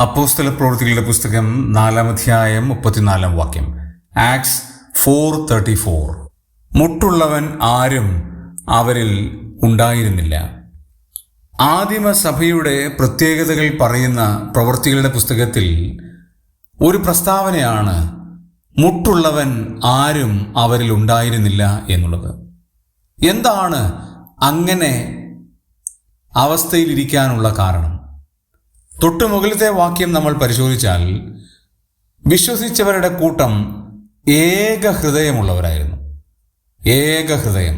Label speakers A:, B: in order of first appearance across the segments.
A: അപ്പോസ്തല പ്രവൃത്തികളുടെ പുസ്തകം നാലാം അധ്യായം മുപ്പത്തിനാലാം വാക്യം. Acts four thirty four. മുട്ടുള്ളവൻ ആരും അവരിൽ ഉണ്ടായിരുന്നില്ല. ആദിമ സഭയുടെ പ്രത്യേകതകൾ പറയുന്ന പ്രവൃത്തികളുടെ പുസ്തകത്തിൽ ഒരു പ്രസ്താവനയാണ് മുട്ടുള്ളവൻ ആരും അവരിൽ ഉണ്ടായിരുന്നില്ല എന്നുള്ളത്. എന്താണ് അങ്ങനെ അവസ്ഥയിലിരിക്കാനുള്ള കാരണം? തൊട്ടു മുകളിലത്തെ വാക്യം നമ്മൾ പരിശോധിച്ചാൽ വിശ്വസിച്ചവരുടെ കൂട്ടം ഏക ഹൃദയമുള്ളവരായിരുന്നു. ഏക ഹൃദയം.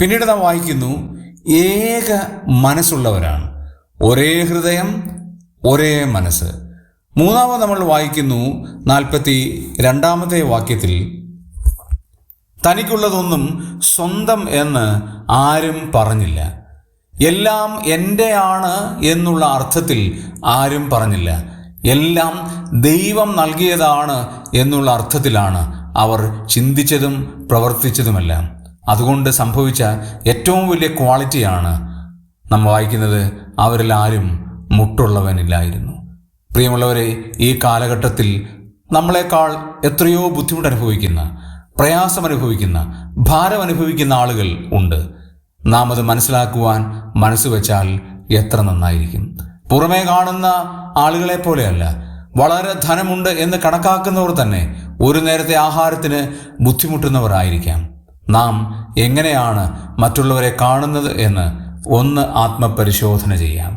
A: പിന്നീട് നാം വായിക്കുന്നു ഏക മനസ്സുള്ളവരാണ്. ഒരേ ഹൃദയം ഒരേ മനസ്സ്. മൂന്നാമത് നമ്മൾ വായിക്കുന്നു നാൽപ്പത്തി രണ്ടാമത്തെ വാക്യത്തിൽ തനിക്കുള്ളതൊന്നും സ്വന്തം എന്ന് ആരും പറഞ്ഞില്ല. എല്ലാം എന്റെയാണ് എന്നുള്ള അർത്ഥത്തിൽ ആരും പറഞ്ഞില്ല. എല്ലാം ദൈവം നൽകിയതാണ് എന്നുള്ള അർത്ഥത്തിലാണ് അവർ ചിന്തിച്ചതും പ്രവർത്തിച്ചതുമെല്ലാം. അതുകൊണ്ട് സംഭവിച്ച ഏറ്റവും വലിയ ക്വാളിറ്റിയാണ് നമ്മൾ വായിക്കുന്നത് അവരിൽ ആരും മുട്ടുള്ളവനില്ലായിരുന്നു. പ്രിയമുള്ളവരെ ഈ കാലഘട്ടത്തിൽ നമ്മളെക്കാൾ എത്രയോ ബുദ്ധിമുട്ട് അനുഭവിക്കുന്ന പ്രയാസം അനുഭവിക്കുന്ന ഭാരം അനുഭവിക്കുന്ന ആളുകൾ ഉണ്ട്. നാം അത് മനസ്സിലാക്കുവാൻ മനസ്സ് വെച്ചാൽ എത്ര നന്നായിരിക്കും. പുറമേ കാണുന്ന ആളുകളെ പോലെയല്ല. വളരെ ധനമുണ്ട് എന്ന് കണക്കാക്കുന്നവർ തന്നെ ഒരു നേരത്തെ ആഹാരത്തിന് ബുദ്ധിമുട്ടുന്നവർ ആയിരിക്കാം നാം എങ്ങനെയാണ് മറ്റുള്ളവരെ കാണുന്നത് എന്ന് ഒന്ന് ആത്മപരിശോധന ചെയ്യാം.